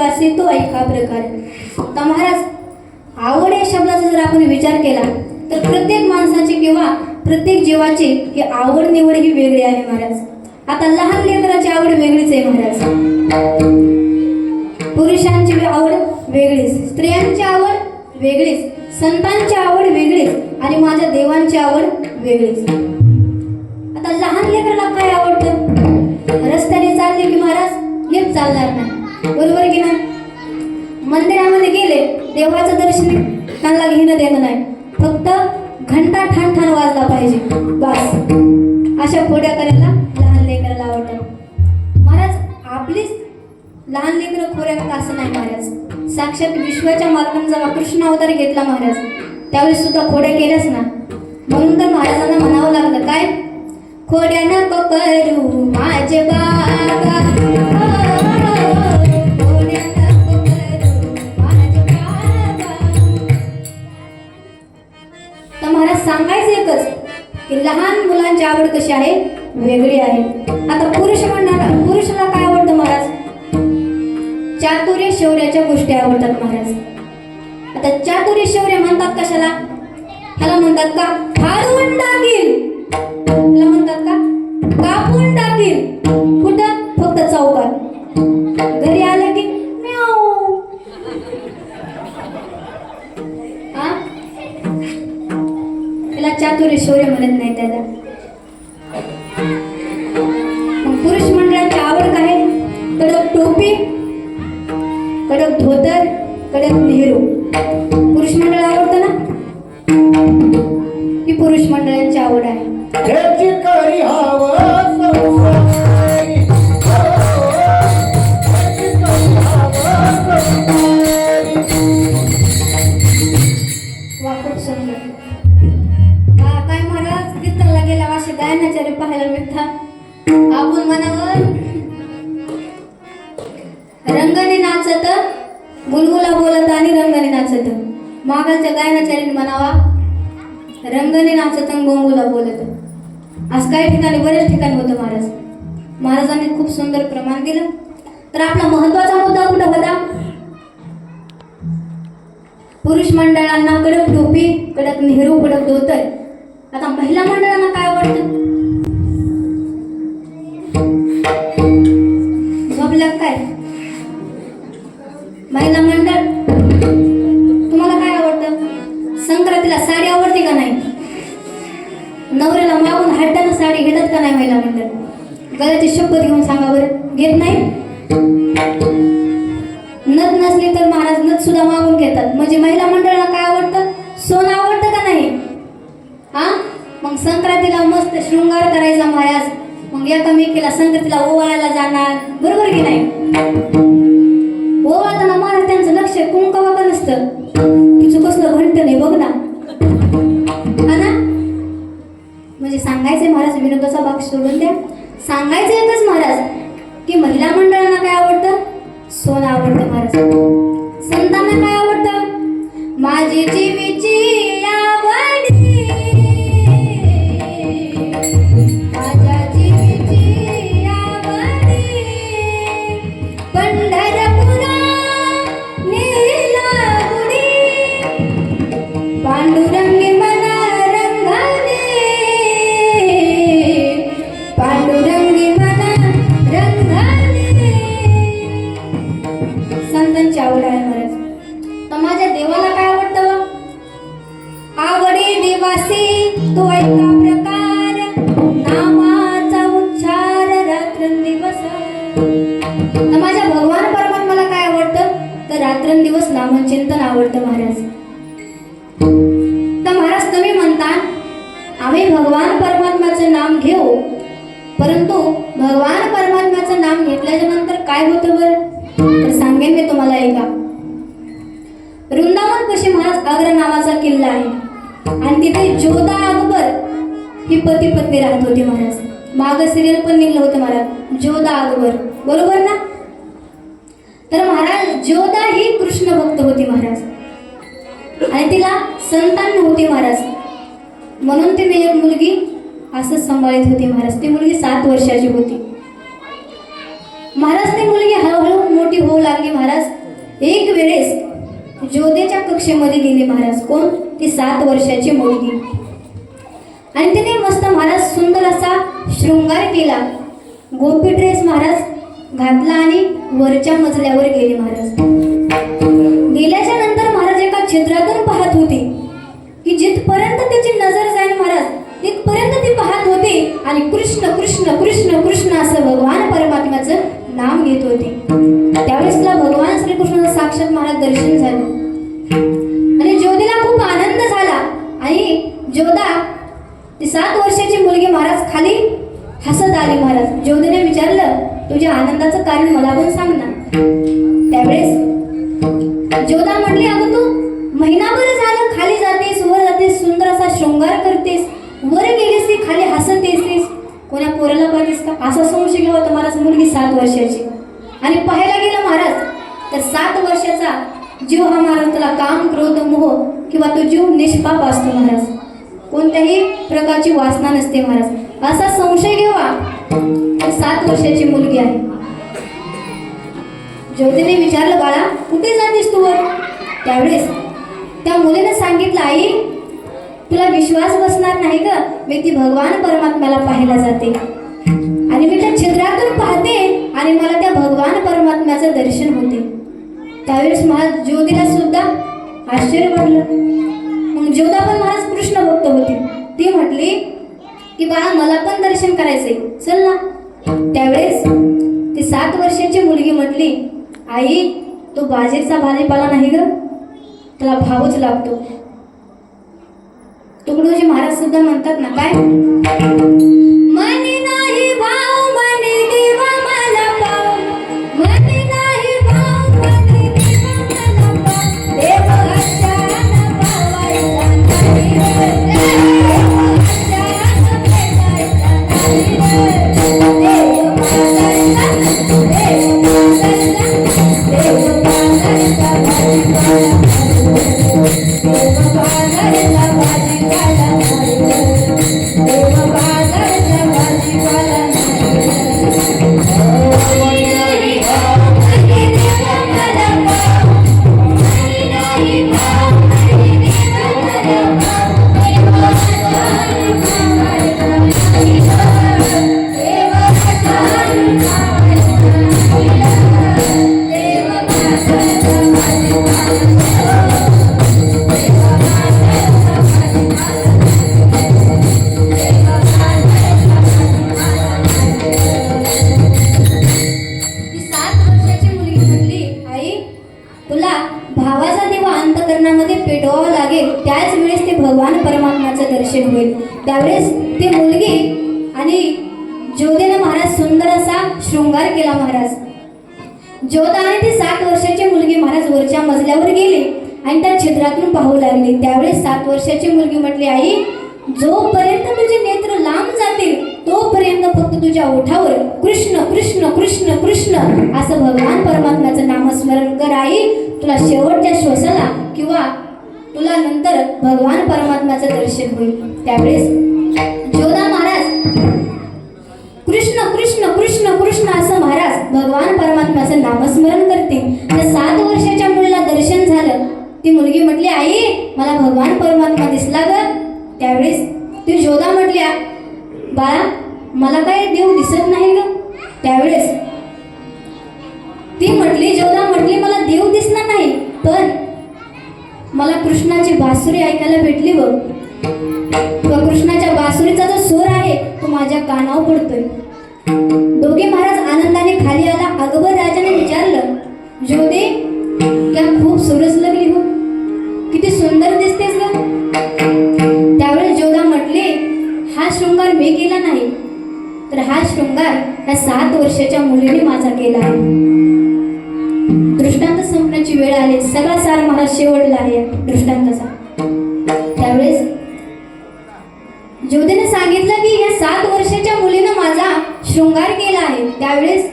निवासी तो ऐका प्रकार. आता महाराज आवड या शब्दाचा जर आपण विचार केला तर प्रत्येक माणसाची किंवा प्रत्येक जीवाची ही आवड निवड ही वेगळी आहे महाराज. आता लहान लेकराची आवड वेगळीच आहे महाराज. पुरुषांची आवड वेगळीच स्त्रियांची आवड वेगळीच संतांची आवड वेगळीच आणि माझ्या देवांची आवड वेगळीच. आता लहान लेकराला काय आवडतं? रस्त्याने चालले की महाराज येत चालणार नाही. बरोबर की नाही? मंदिरामध्ये गेले देवाचं दर्शन त्यांना घेणं देणं नाही. फक्त घंटा ठाण ठाण वाजला पाहिजे. बस. अशा फोड्या करायला लहान लेकराला आवडतात. महाराज आपलीच लहान लेकरं खोऱ्या असं नाही महाराज. साक्षात विश्वाच्या मालकाने जेव्हा कृष्ण अवतार घेतला महाराज त्यावेळेस सुद्धा खोड्या केल्याच ना. म्हणून तर महाराजांना म्हणावं लागलं काय? खोड्या नको करू माझे बाबा. सांगायचं एकच की लहान मुलांची आवड कशी आहे? वेगळी आहे. आता पुरुष म्हणणार पुरुषाला काय आवडतं महाराज? चातुर्य शौर्याच्या गोष्टी आवडतात महाराज. आता चातुर्य शौर्य म्हणतात कशाला? ह्याला म्हणतात का? फाडून टाकील म्हणतात का? कापून टाकील कुठं? फक्त चौकात. घरी आलं चातुर्य शौर्य म्हणत नाही त्याला. मग पुरुष मंडळाची आवड काय कडक टोपी कडक धोतर कडक नेहरू. पुरुष मंडळ आवडतं ना? ही पुरुष मंडळ महाराजांनी खूप सुंदर प्रमाण दिलं तर आपला महत्त्वाचा मुद्दा कुठं होता? पुरुष मंडळांना कडक टोपी कडक नेहरू कडक धोतर. आता महिला मंडळांना काय आवडतं? झोपल्या काय? महिला मंडळ? तुम्हाला काय आवडतं? संक्रांतीला साडी आवडते का नाही? नवऱ्याला मागून हट्टानं साडी घेतात का नाही महिला मंडळ? गळ्याची शपथ घेऊन सांगा बरं. घेत नाही? नथ नसली तर महाराज नथ सुद्धा मागून घेतात. म्हणजे महिला मंडळाला काय आवडतं? सोनं आवडतं का नाही? हा? मग संक्रांतीला मस्त शृंगार करायचा महाराज. मग एकामेकीला संक्रांतीला ओवाळायला जाणार. बरोबर की नाही? ओवाळताना महाराज त्यांचं लक्ष कुंकवाकडे नसतं. तिचं कसलं घंट नाही बघ ना. हा ना? म्हणजे सांगायचंय महाराज विनोदाचा भाग सोडून द्या. सांगायचं एकच महाराज की महिला मंडळांना काय आवडतं? सोनं आवडतं महाराज. संतांना काय आवडतं? माझी जीवीची संतांची आवड आहे महाराज तर माझ्या देवाला काय आवडतं? आवडे देवासे तो ऐका प्रकार. नामाचा उच्चार रात्रंदिवस. तर माझ्या भगवान परमात्माला काय आवडतं? तर रात्रंदिवस नामचिंतन आवडतं महाराज. तर महाराज तुम्ही म्हणता आम्ही भगवान परमात्माचं नाम घेऊ परंतु भगवान परमात्माचं नाम घेतल्याच्या नंतर काय होतं बरं? सांगेन मी तुम्हाला एका वृंदावन पश्चिम महाराज आग्रा नावाचा किल्ला आहे. आणि तिथे जोधा अकबर ही पती पत्नी राहत होती महाराज. माग सिरियल पण निघलं होतं महाराज. जोधा अकबर. बरोबर ना? तर महाराज जोधा ही कृष्ण भक्त होती महाराज. आणि तिला संतान नव्हती महाराज. म्हणून तिने एक मुलगी असं सांभाळत होती महाराज. ती मुलगी सात वर्षाची होती. महाराज ती मुलगी हळूहळू मोठी होऊ लागली महाराज. एक वेळेस ज्योतेच्या कक्षेमध्ये गेली महाराज. कोण? ती सात वर्षाची मुलगी. आणि तिने मस्त महाराज सुंदर असा शृंगार केला. गोपी ड्रेस महाराज घातला आणि वरच्या मजल्यावर गेले महाराज. गेल्याच्यानंतर महाराज एका छिद्रातून पाहत होते की जिथपर्यंत त्याची नजर जाईल महाराज तिथपर्यंत ती पाहत होते आणि कृष्ण कृष्ण कृष्ण कृष्ण असं भगवान परमात्म्याचं नाम घेत होते. त्यावेळेस तिला भगवान श्रीकृष्णाचं साक्षात महाराज दर्शन झालं. आणि ज्योतीला खूप आनंद झाला. आणि जोधा ती सात वर्षाची मुलगी महाराज खाली हसत आली महाराज. ज्योतीने विचारलं तुझ्या आनंदाचं कारण मला पण सांग ना. त्यावेळेस जोधा म्हटली अगं तू महिनाभर कुठे गेलीस की खाली हसत येतेस? कोणा पोराला पाहिजेस का? असा संशय घेऊ होता महाराज मुलगी सात वर्षाची. आणि पाहायला गेलं महाराज तर सात वर्षाचा जीव हा महाराज त्याला काम क्रोध मोह किंवा तो जीव निष्पाप असतो महाराज. कोणत्याही प्रकारची वासना नसते महाराज. असा संशय घेवा तर सात वर्षाची मुलगी आहे. ज्योतीने विचारलं बाळा कुठे जातेस तू वर? त्यावेळेस त्या मुलीने सांगितलं आई तुला विश्वास बसणार नाही ग. मी ती भगवान परमात्म्याला पाहायला जाते. आणि मी त्या छिद्रातून पाहते आणि मला त्या भगवान परमात्म्याचं दर्शन होते. त्यावेळेस महाराज ज्योतीला सुद्धा आश्चर्य वाटलं. मग ज्योता पण महाराज कृष्ण भक्त होती. ती म्हटली की बाळा मला पण दर्शन करायचंय. चल ना. त्यावेळेस ती सात वर्षाची मुलगी म्हटली आई तो बाजेचा भाजीपाला नाही ग. त्याला भावच लागतो. तुकडोजी महाराज सुद्धा म्हणतात ना काय? सुंदर शृंगार केला महाराज. ज्योता ती सात वर्षाची मुलगी महाराज वरच्या मजल्यावर गेली आणि त्या छिद्रातून पाहू लागली. त्यावेळेस सात वर्षाची मुलगी म्हटली आई जोपर्यंत तुझे नेत्र लांब जातील तोपर्यंत फक्त तुझ्या ओठावर कृष्ण कृष्ण कृष्ण कृष्ण असं भगवान परमात्म्याचं नामस्मरण कर आई. तुला शेवटच्या श्वासाला किंवा तुला नंतर भगवान परमात्म्याचं दर्शन होईल. त्यावेळेस कृष्ण असं महाराज भगवान परमात्म्याचं नामस्मरण करते. तर सात वर्षाच्या मुलीला दर्शन झालं. ती मुलगी म्हटली आई मला भगवान परमात्मा दिसला ग. त्यावेळेस ती जोधा म्हटल्या बाळा मला काय देव दिसत नाही ग. त्यावेळेस ती म्हटली जोधा म्हटली मला देव दिसला नाही पण मला कृष्णाची बासुरी ऐकायला भेटली बघ. कृष्णाच्या बासुरीचा जो सूर आहे तो माझ्या कानावर पडतोय. दोघे महाराज आनंदाने खाली आला. अकबर राजाने विचारलं जोदे क्या खूप सुरस लागली हो? किती सुंदर दिसतेस ग. त्यावेळेस जोधा म्हटले हा शृंगार मी केला नाही तर हा शृंगार या सात वर्षाच्या मुलीने माझा केला आहे. दृष्टांत संपण्याची वेळ आली. सगळा सार महाराज शेवटला आहे दृष्टांताचा. त्यावेळेस जोधेने सांगितलं शृंगार केला आहे. त्यावेळेस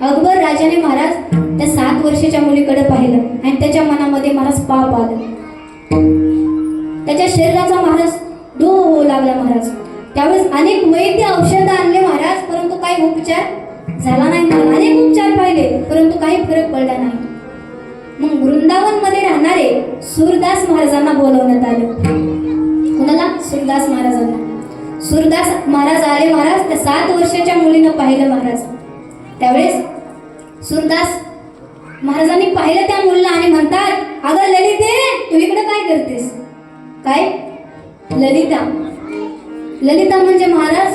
अकबर राजाने महाराज त्या सात वर्षाच्या मुलीकडे पाहिलं आणि त्याच्या मनामध्ये महाराज पाप आलं. त्याच्या शरीराचा महाराज धो होऊ लागला महाराज. त्यावेळेस अनेक वैद्य औषधं आणले महाराज परंतु काही उपचार झाला नाही म्हणून. अनेक उपचार पाहिले परंतु काही फरक पडला नाही. मग वृंदावनमध्ये राहणारे सूरदास महाराजांना बोलवण्यात आले. कोणाला? सूरदास महाराजांना. सुरदास महाराज आले महाराज त्या सात वर्षाच्या मुलीनं पाहिलं महाराज. त्यावेळेस सुरदास महाराजांनी पाहिलं त्या मुलीला आणि म्हणतात अगं ललिते तू इकडे काय करतेस? काय? ललिता. ललिता म्हणजे महाराज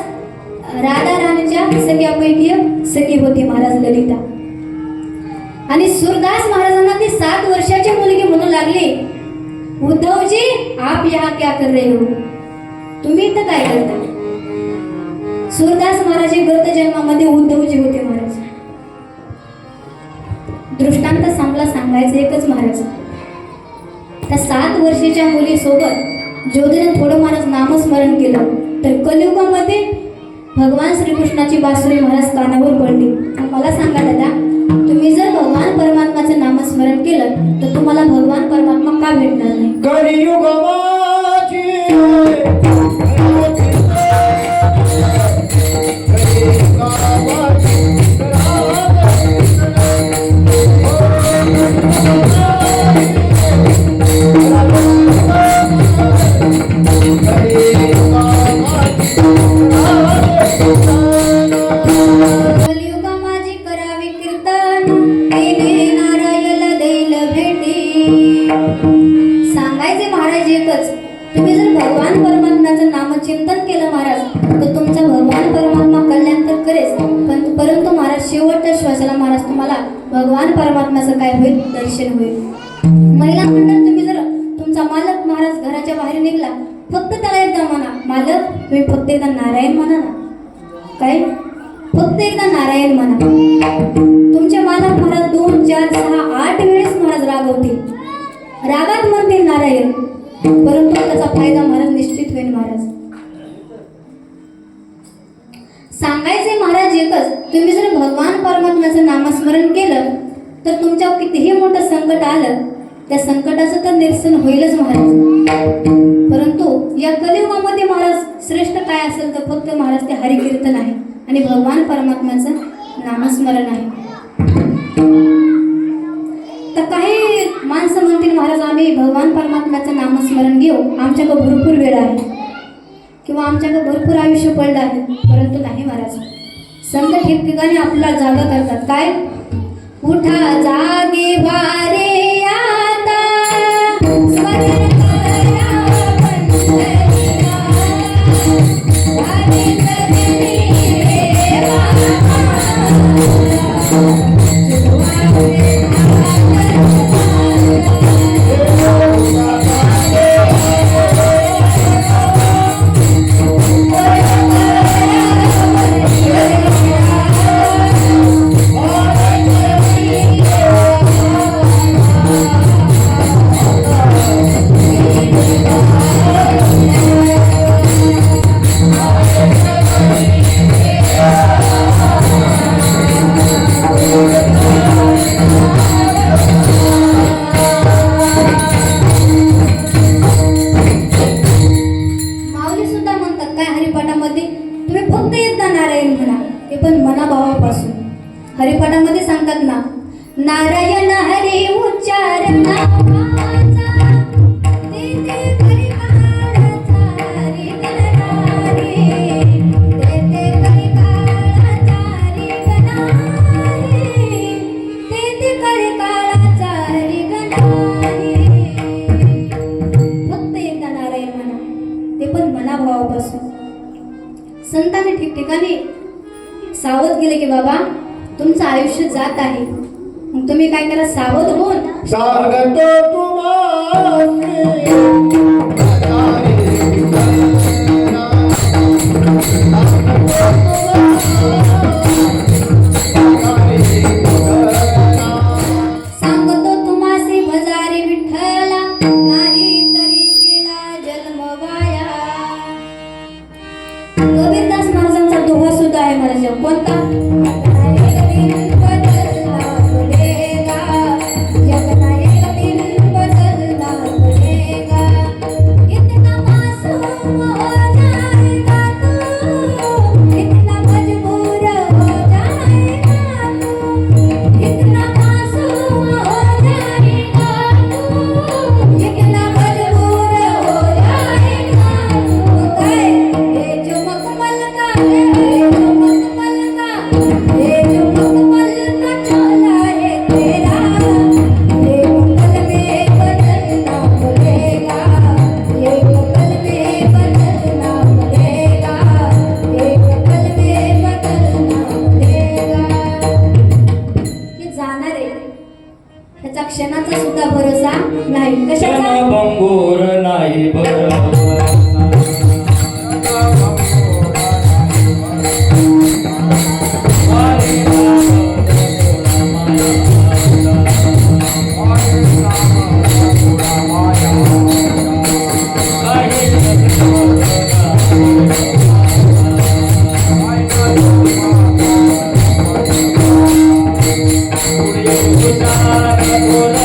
राधा राणीच्या सख्यापैकी सखी होती महाराज ललिता. आणि सुरदास महाराजांना ती सात वर्षाची मुलगी म्हणू लागली उद्धवजी आप यहाँ क्या कर रहे हो? तुम्ही इथं काय करता? सूरदास महाराज हे गत जन्मामध्ये उद्धवजी होते महाराज. दृष्टांत सांगला सांगायचं एकच महाराज. त्या सात वर्षाच्या मुलीसोबत ज्योतीने थोडं महाराज नामस्मरण केलं. तर कलियुगामध्ये भगवान श्रीकृष्णाची बासुरी महाराज कानावर पडली. मला सांगा दादा तुम्ही जर भगवान परमात्माचं नामस्मरण केलं तर तुम्हाला भगवान परमात्मा का भेटणार नाही? घराच्या बाहेर निघला फक्त त्याला एकदा म्हणा मालक तुम्ही फक्त एकदा नारायण म्हणा ना. काय? फक्त एकदा नारायण म्हणा. तुमच्या मालक महाराज दोन चार सहा आठ वेळेस महाराज रागवतील. रागात म्हणतील नारायण. परंतु त्याचा फायदा महाराज निश्चित होईल महाराज. सांगायचे महाराज एकच तुम्ही जर भगवान परमात्म्याचं नामस्मरण केलं तर तुमच्यावर कितीही मोठं संकट आलं त्या संकटाचं तर निरसन होईलच महाराज. परंतु या कलियुगामध्ये महाराज श्रेष्ठ काय असेल तर फक्त महाराज ते हरिकीर्तन आहे आणि भगवान परमात्म्याचं नामस्मरण आहे. तर काही माणसं म्हणतील महाराज आम्ही भगवान परमात्म्याचं नामस्मरण घेऊ. आमच्याकडे भरपूर वेळ आहे. किंवा आमच्याकडे भरपूर आयुष्य पडलं आहे. परंतु नाही महाराज. संत ठिकठिकाणी आपला जागा करतात. काय? उठा जागे वारे आयुष्य जात आहे. मग तुम्ही काय करा सावध होऊन जाणार. आहे त्याचा क्षणाचा सुद्धा भरोसा नाही. कशाचा? नाही भरोसा Agora